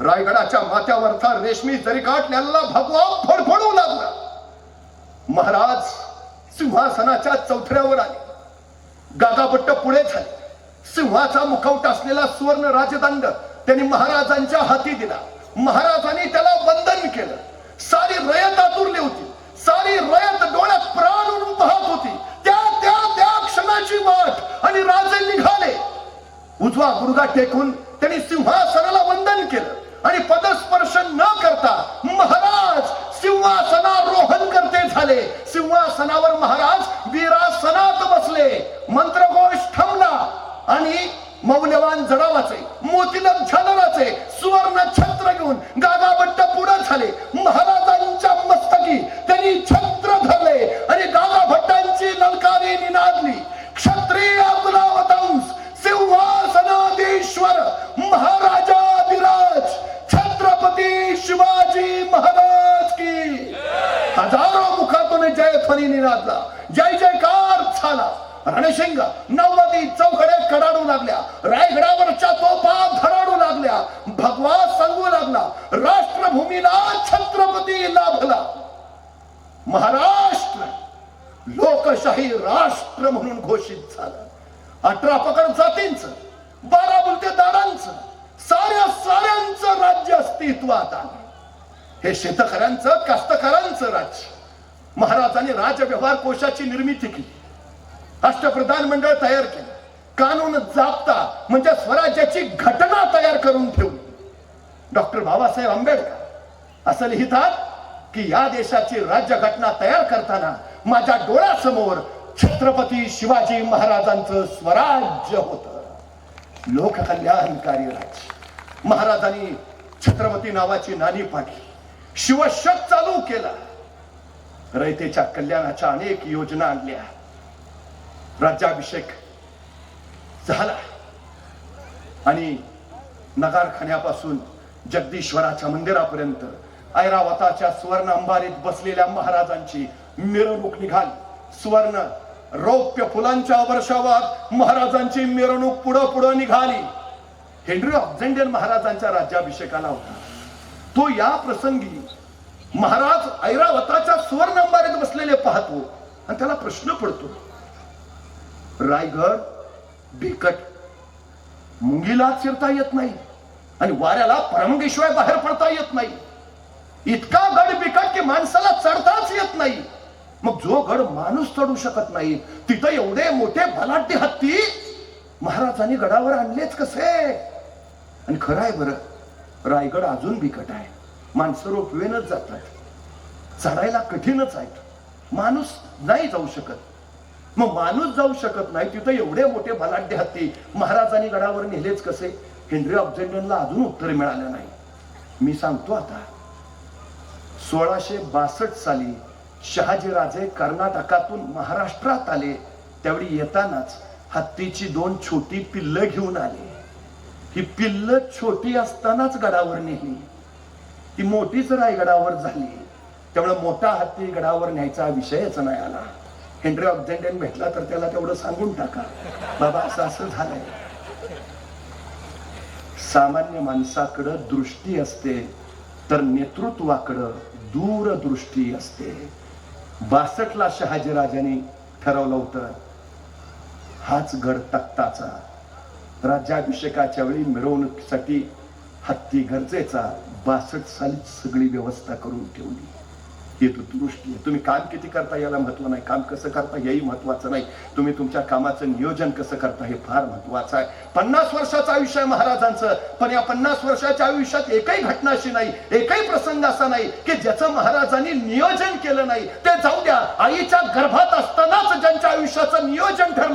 रायगडाच्या माथ्यावरचा रेशमी जरी काटल्याला भगवा फडफडू लागला. महाराज सिंहासनाच्या चौथऱ्यावर आले. गागाभट्ट पुढे झाले. सिंहाचा मुखवट असलेला सुवर्ण राजदंड त्यांनी महाराजांच्या हाती दिला. महाराजांनी त्याला वंदन केलं. सारी रयत आतुरली होती. सारी रयत डोळ्यात प्राण पाहत होती. त्या त्या त्या क्षणाची वाट आणि राजे निघाले. उजवा गुरुगा टेकून त्यांनी सिंहासनाला वंदन केलं. आणि पदस्पर्श न करता महाराज सिंहासनारोहण करते झाले. सिंहासनावर महाराज वीरासनात बसले. मंत्रघोष थांबला आणि मौल्यवान जडावाचे मोतीलक झालराचे सुवर्ण छत्र घेऊन गागाबट्ट पुढे झाले. नवदी चौकडे कडाडू लागल्या. रायगडावरच्या तोफा धडाडू लागल्या. भगवा सांगू लागला. राष्ट्रभूमीला छत्रपती लाभला. महाराष्ट्र लोकशाही राष्ट्र म्हणून घोषित झालं. अठरा पकड जातींच बारा बुलतेदारांचं साऱ्या साऱ्यांचं राज्य अस्तित्वात आलं. हे शेतकऱ्यांचं कास्तकारांचं राज्य. महाराजांनी राजव्यवहार कोशाची निर्मिती केली. अष्टप्रधान मंडळ तयार केलं. कानून जापता म्हणजे स्वराज्याची घटना तयार करून ठेवली. डॉक्टर बाबासाहेब आंबेडकर असं लिहितात की या देशाची राज्यघटना तयार करताना माझ्या डोळ्यासमोर छत्रपती शिवाजी महाराजांचं स्वराज्य होत. लोककल्याणकारी राज्य. महाराजांनी छत्रपती नावाची नाणी पाडली. शिवशक चालू केला. रयतेच्या कल्याणाच्या अनेक योजना आणल्या. राज्याभिषेक झाला. आणि नगारखान्यापासून जगदीश्वराच्या मंदिरापर्यंत ऐरावताच्या सुवर्ण अंबारीत बसलेल्या महाराजांची मिरवणूक निघाली. सुवर्ण रौप्य फुलांच्या वर्षावात महाराजांची मिरवणूक पुढं पुढं निघाली. हेनरी ऑक्झेंडन महाराजांच्या राज्याभिषेकाला होता. तो या प्रसंगी महाराज ऐरावताच्या सुवर्ण अंबारीत बसलेले पाहतो आणि त्याला प्रश्न पडतो रायगड बिकट. मुंगीला फिरता येत नाही आणि वाऱ्याला परमगेशिवाय बाहेर पडता येत नाही. इतका गड बिकट की माणसाला चढताच येत नाही. मग जो गड माणूस चढू शकत नाही तिथं एवढे मोठे बलाढ्य हत्ती महाराजांनी गडावर आणलेच कसे? आणि खरं आहे बरं रायगड अजून बिकट आहे. माणसं रोपवेनच जातात. चढायला कठीणच आहेत. माणूस नाही जाऊ शकत. मग माणूस जाऊ शकत नाही तिथं एवढे मोठे बलाढ्य हत्ती. महाराजांनी गडावर नेलेच कसे? हेनरी ऑब्जेक्टनला अजून उत्तर मिळालं नाही. मी सांगतो आता सोळाशे बासष्ट साली शहाजीराजे कर्नाटकातून महाराष्ट्रात आले. त्यावेळी येतानाच हत्तीची दोन छोटी पिल्ल घेऊन आले. ही पिल्ल छोटी असतानाच गडावर नेली. ती मोठीच रायगडावर झाली. त्यामुळे मोठा हत्ती गडावर न्यायचा विषयच नाही आला. हेनरी ऑक्झेंडन भेटला तर त्याला तेवढं सांगून टाका. बाबा असं असं झालंय. सामान्य माणसाकडं दृष्टी असते तर नेतृत्वाकडं दूरदृष्टी असते. बासष्टला शहाजीराजांनी ठरवलं होतं हाच गड तख्ताचा. राज्याभिषेकाच्या वेळी मिरवणुकीसाठी हत्ती गरजेचा बासट साली सगळी व्यवस्था करून ठेवली. तुम्ही काम किती करता याला महत्त्व नाही. काम कसं करता हेही महत्वाचं नाही. तुम्ही तुमच्या कामाचं नियोजन कसं करता हे फार महत्वाचं आहे. पन्नास वर्षाचं आयुष्य आहे महाराजांचं. पण या पन्नास वर्षाच्या आयुष्यात एकही घटना अशी नाही एकही प्रसंग असा नाही की ज्याचं महाराजांनी नियोजन केलं नाही. ते जाऊ द्या. आईच्या गर्भात असतानाच ज्यांच्या आयुष्याचं नियोजन ठरलं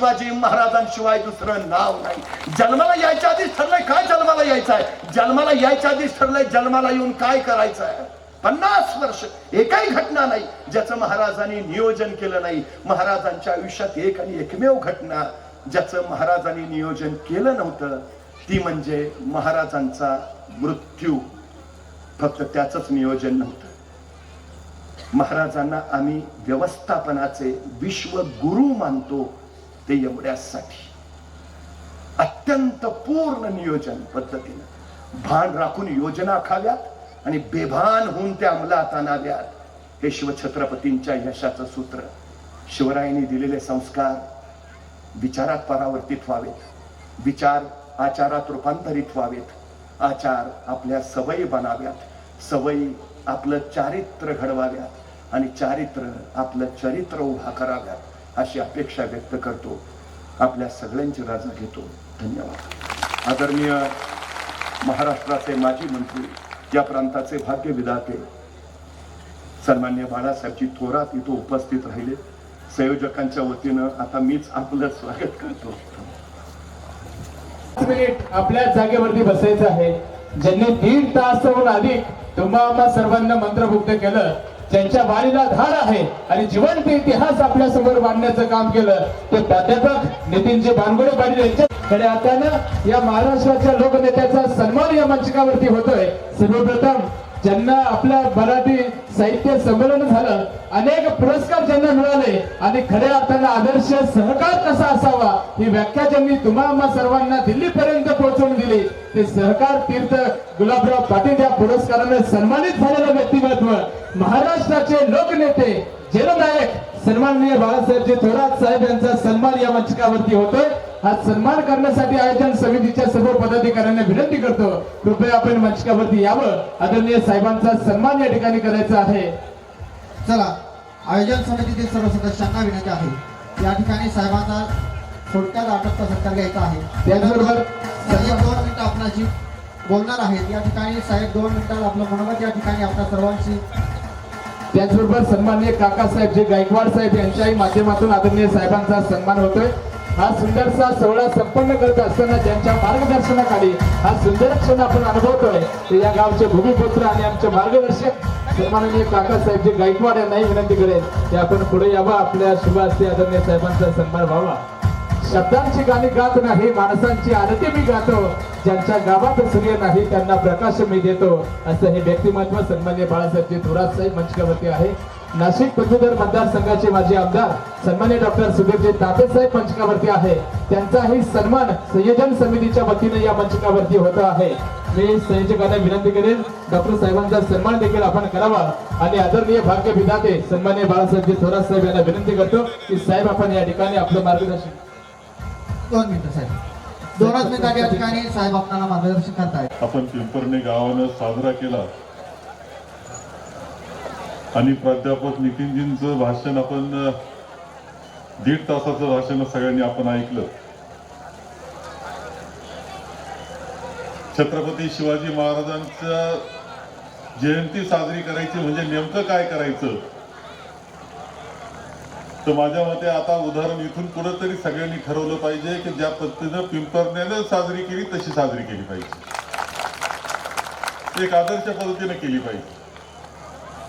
शिवाजी महाराजांशिवाय दुसरं नाव नाही. जन्माला यायच्या आधीच ठरलंय काय जन्माला यायचं आहे जन्माला यायच्या आधीच ठरलंय जन्माला येऊन काय करायचं आहे पन्नास वर्ष एकही घटना नाही ज्याचं महाराजांनी नियोजन केलं नाही. महाराजांच्या आयुष्यात एक आणि एकमेव घटना ज्याचं महाराजांनी नियोजन केलं नव्हतं ती म्हणजे महाराजांचा मृत्यू. फक्त त्याचंच नियोजन नव्हतं. महाराजांना आम्ही व्यवस्थापनाचे विश्वगुरु मानतो. ते एवढ्यासाठी. अत्यंत पूर्ण नियोजन पद्धतीनं. भान राखून योजना आखाव्यात आणि बेभान होऊन त्या अंमलात आणाव्यात. हे शिवछत्रपतींच्या यशाचं सूत्र. शिवरायांनी दिलेले संस्कार विचारात परावर्तित व्हावेत. विचार आचारात रूपांतरित व्हावेत. आचार आपल्या सवयी बनाव्यात. सवयी आपलं चारित्र्य घडवाव्यात आणि चारित्र्य आपलं चरित्र उभा कराव्यात. अशी अपेक्षा व्यक्त करतो. आपल्या सगळ्यांची राजा घेतो. धन्यवाद. आदरणीय महाराष्ट्राचे माजी मंत्री या प्रांताचे भाग्य विधाते सन्मान्य बाळासाहेबजी थोरात इथं उपस्थित राहिले. संयोजकांच्या वतीनं आता मीच आपलं स्वागत करतो. मिनिट आपल्या जागेवरती बसायचं आहे. ज्यांनी दीड तासहून अधिक तुम्हा सर्वांना मंत्रमुग्ध केलं ज्यांच्या वारीला धार आहे. आणि जिवंत इतिहास आपल्यासमोर मांडण्याचं काम केलं. ते प्राध्यापक नितीनजी बानगुडे पाटील यांच्याकडे आता या महाराष्ट्राच्या लोकनेत्याचा सन्मान या मंचकावरती होतोय. सर्वप्रथम ज्यांना आपल्या मराठी साहित्य संमेलन झालं अनेक पुरस्कार ज्यांना मिळाले आणि खऱ्या अर्थानं आदर्श सहकार कसा असावा ही व्याख्या ज्यांनी तुम्हा सर्वांना दिल्लीपर्यंत दिली ते सहकार तीर्थ गुलाबराव पाटील या पुरस्काराने सन्मानित झालेलं व्यक्तिमत्व महाराष्ट्राचे लोकनेते जननायक सन्माननीय बाळासाहेबजी थोरात साहेब यांचा सन्मान या मंचकावरती होतोय. हा सन्मान करण्यासाठी आयोजन समितीच्या सर्व पदाधिकाऱ्यांना विनंती करतो. कृपया आपण मंचकावरती यावं. आदरणीय साहेबांचा सन्मान या ठिकाणी करायचा आहे. चला आयोजन समितीतील सर्व सदस्यांना विनंती आहे. या ठिकाणी साहेबांचा थोडक्यात आटपचा सत्कार घ्यायचा आहे. त्याचबरोबर साहेब दोन मिनिटं आपणाशी बोलणार आहेत. या ठिकाणी साहेब दोन मिनिटात आपलं मनोगत या ठिकाणी आपल्या सर्वांशी. त्याचबरोबर सन्माननीय काकासाहेब जे गायकवाड साहेब यांच्याही माध्यमातून आदरणीय साहेबांचा सन्मान होतोय. हा सुंदरसा सोहळा संपन्न करत असताना ज्यांच्या मार्गदर्शनाखाली हा सुंदर क्षण आपण अनुभवतोय. ते या गावचे भूमिपुत्र आणि आमचे मार्गदर्शक सन्माननीय काकासाहेब जे गायकवाड यांनाही विनंती करेल की आपण पुढे यावं. आपल्या शुभ आदरणीय साहेबांचा सन्मान व्हावा. शब्दांची गाणी गात नाही माणसांची आरती मी गातो. ज्यांच्या गावात सूर्य नाही त्यांना प्रकाश मी देतो. असं हे व्यक्तिमत्व सन्मान्य बाळासाहेबजी थोरात साहेब मंचकावरती आहे. नाशिक पदवीधर मतदारसंघाचे माजी आमदार सन्मान्य डॉक्टर सुधीरजी तापे साहेब मंचकावरती आहे. त्यांचाही सन्मान संयोजन समितीच्या वतीने या मंचकावरती होत आहे. मी संयोजकांना विनंती करेन डॉक्टर साहेबांचा सन्मान देखील आपण करावा. आणि आदरणीय भाग्य विधाते सन्मान्य बाळासाहेबजी थोरात साहेब यांना विनंती करतो की साहेब आपण या ठिकाणी आपलं मार्गदर्शन दोन मिनिटं साहेब. दोनच मिनिटात या ठिकाणी साहेब आपल्याला मार्गदर्शन करतायत आपण पिंपरणे गावानं साजरा केला. आणि प्राध्यापक नितीनजींचं भाषण आपण दीड तासाचं भाषण सगळ्यांनी आपण ऐकलं. छत्रपती शिवाजी महाराजांच्या जयंती साजरी करायची म्हणजे नेमकं काय करायचं? तर माझ्या मते आता उदाहरण इथून पुढे तरी सगळ्यांनी ठरवलं पाहिजे की ज्या पद्धतीनं पिंपरण्यानं साजरी केली तशी साजरी केली पाहिजे. एक आदर्श पद्धतीने केली पाहिजे.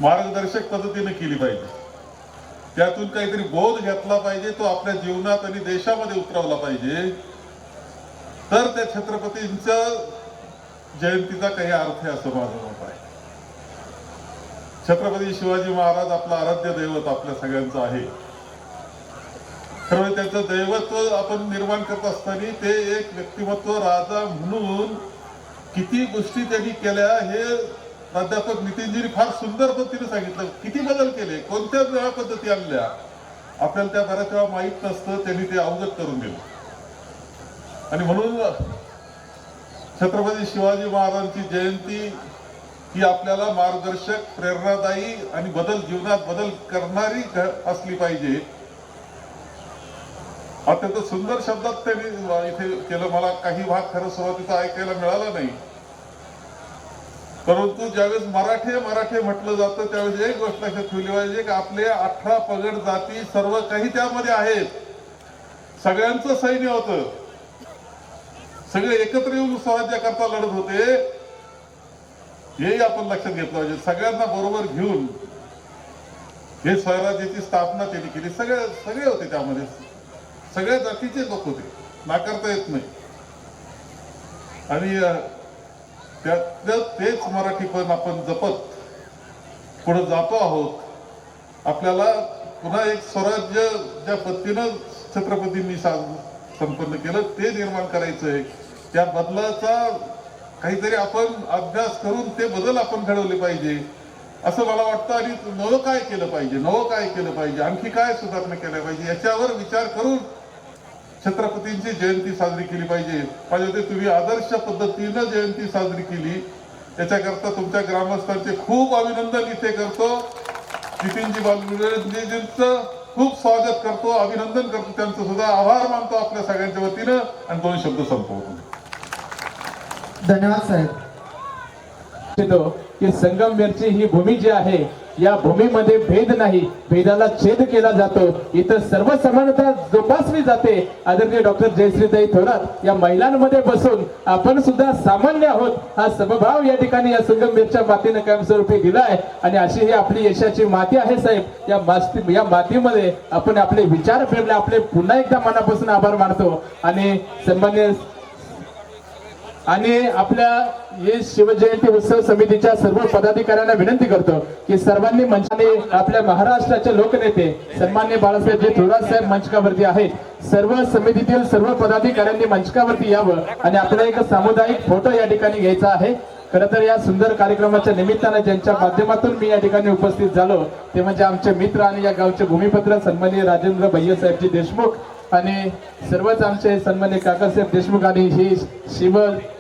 मार्गदर्शक पद्धतीने केली पाहिजे. त्यातून काहीतरी बोध घेतला पाहिजे तो आपल्या जीवनात आणि देशामध्ये उतरवला पाहिजे. तर त्या छत्रपतींच्या जयंतीचा काही अर्थ आहे असं माझं मत आहे. छत्रपती शिवाजी महाराज आपलं आराध्य दैवत आपल्या सगळ्यांचं आहे. खरं म्हणजे त्याचं दैवत्व आपण निर्माण करत असताना ते एक व्यक्तिमत्व राजा म्हणून किती गोष्टी त्यांनी केल्या हे प्राध्यापक नितीनजीने फार सुंदर पद्धतीने सांगितलं. किती बदल केले? कोणत्या वेळा पद्धती आणल्या? आपल्याला त्या बऱ्याच वेळा माहीत नसतं त्यांनी ते अवगत करून दिलं. आणि म्हणून छत्रपती शिवाजी महाराजांची जयंती ही आपल्याला मार्गदर्शक प्रेरणादायी आणि बदल जीवनात बदल करणारी असली पाहिजे. अत्यंत सुंदर शब्दात त्यांनी इथे केलं. मला काही भाग खरं सुरुवातीचा ऐकायला मिळाला नाही. परंतु ज्यावेळेस मराठे मराठे म्हटलं जातं त्यावेळेस एक गोष्ट लक्षात ठेवली पाहिजे की आपले अठरा पगड जाती सर्व काही त्यामध्ये आहेत. सगळ्यांचं सैन्य होतं. सगळे एकत्र येऊन स्वराज्याकरता लढत होते. हेही आपण लक्षात घेतलं पाहिजे. सगळ्यांना बरोबर घेऊन हे स्वराज्याची स्थापना त्यांनी केली. सगळे सगळे होते त्यामध्ये. सगळ्या जातीचे लोक होते. नाकारता येत नाही. आणि त्यातलं तेच मराठीपण आपण जपत पुढे जातो आहोत. आपल्याला पुन्हा एक स्वराज्य ज्या पद्धतीनं छत्रपतींनी संपन्न केलं ते निर्माण करायचं आहे. त्या बदलाचा काहीतरी आपण अभ्यास करून ते बदल आपण घडवले पाहिजे. असं मला वाटतं. आणि नवं काय केलं पाहिजे? नवं काय केलं पाहिजे? आणखी काय सुधारणा केल्या पाहिजे? याच्यावर विचार करून छत्रपतींची जयंती साजरी केली पाहिजे. पाहिजे ते तुम्ही आदर्श पद्धतीनं जयंती साजरी केली. त्याच्याकरता तुमच्या ग्रामस्थांचे खूप अभिनंदन इथे करतो. नितीनजी बालगुरेजींचं खूप स्वागत करतो अभिनंदन करतो. त्यांचं सुद्धा आभार मानतो आपल्या सगळ्यांच्या वतीनं. आणि दोन शब्द संपवतो. धन्यवाद साहेब. इच्छितो की संगमनेरची ही भूमी जी आहे या भूमीमध्ये भेद नाही. भेदाला छेद केला जातो. इथं सर्व समानता जोपासली जाते. आदरणीय डॉक्टर जयश्रीताई थोरात या महिलांमध्ये बसून आपण सुद्धा सामान्य आहोत. हा समभाव या ठिकाणी या संगमनेरच्या मातीने कायमस्वरूपी दिलाय. आणि अशी ही आपली यशाची माती आहे साहेब. या माती या मातीमध्ये आपण आपले विचार फिरले आपले पुन्हा एकदा मनापासून आभार मानतो. आणि सन्मान्य आणि आपल्या हे शिवजयंती उत्सव समितीच्या सर्व पदाधिकाऱ्यांना विनंती करतो की सर्वांनी मंचाने आपल्या महाराष्ट्राचे लोकनेते सन्मान्य बाळासाहेबजी थोरात साहेब मंचकावरती आहेत. सर्व समितीतील सर्व पदाधिकाऱ्यांनी मंचकावरती यावं आणि आपला एक सामुदायिक फोटो या ठिकाणी घ्यायचा आहे. खरं तर या सुंदर कार्यक्रमाच्या निमित्ताने ज्यांच्या माध्यमातून मी या ठिकाणी उपस्थित झालो ते म्हणजे आमचे मित्र आणि या गावचे भूमिपत्र सन्मान्य राजेंद्र भैयासाहेबजी देशमुख आणि सर्वच आमचे सन्मान्य काकासाहेब देशमुख आणि ही शिव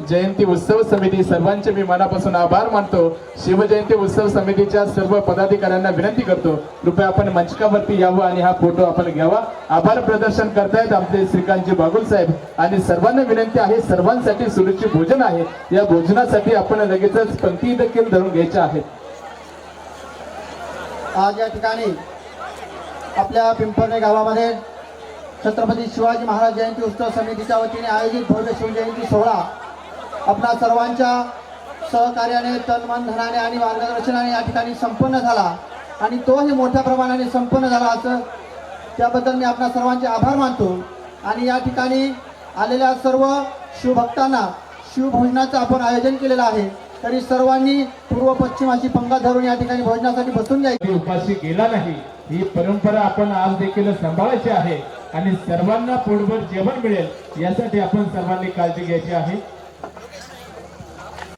जयंती उत्सव समिती सर्वांचे मी मनापासून आभार मानतो. शिवजयंती उत्सव समितीच्या सर्व पदाधिकाऱ्यांना विनंती करतो. कृपया आपण मंचकावरती यावं आणि हा फोटो आपण घ्यावा. आभार प्रदर्शन करतायत आमचे श्रीकांतजी बागुल साहेब. आणि सर्वांना विनंती आहे सर्वांसाठी सुरुची भोजन आहे. या भोजनासाठी आपण लगेचच पंक्ती देखील धरून घ्यायच्या आहेत. आज या ठिकाणी आपल्या पिंपळणे गावामध्ये छत्रपती शिवाजी महाराज जयंती उत्सव समितीच्या वतीने आयोजित भव्य शिवजयंती सोहळा आपणा सर्वांच्या सहकार्याने तन धनाने आणि मार्गदर्शनाने या ठिकाणी संपन्न झाला. आणि तोही मोठ्या प्रमाणाने संपन्न झाला असं त्याबद्दल मी आपणा सर्वांचे आभार मानतो. आणि या ठिकाणी आलेल्या सर्व शिवभक्तांना शिवभोजनाचं आपण आयोजन केलेलं आहे. तरी सर्वांनी पूर्व पश्चिम अशी पंगा धरून या ठिकाणी भोजनासाठी बसून जायची उपाशी गेला नाही. ही परंपरा आपण आज देखील सांभाळायची आहे. आणि सर्वांना पोटभर जेवण मिळेल यासाठी आपण सर्वांनी काळजी घ्यायची आहे.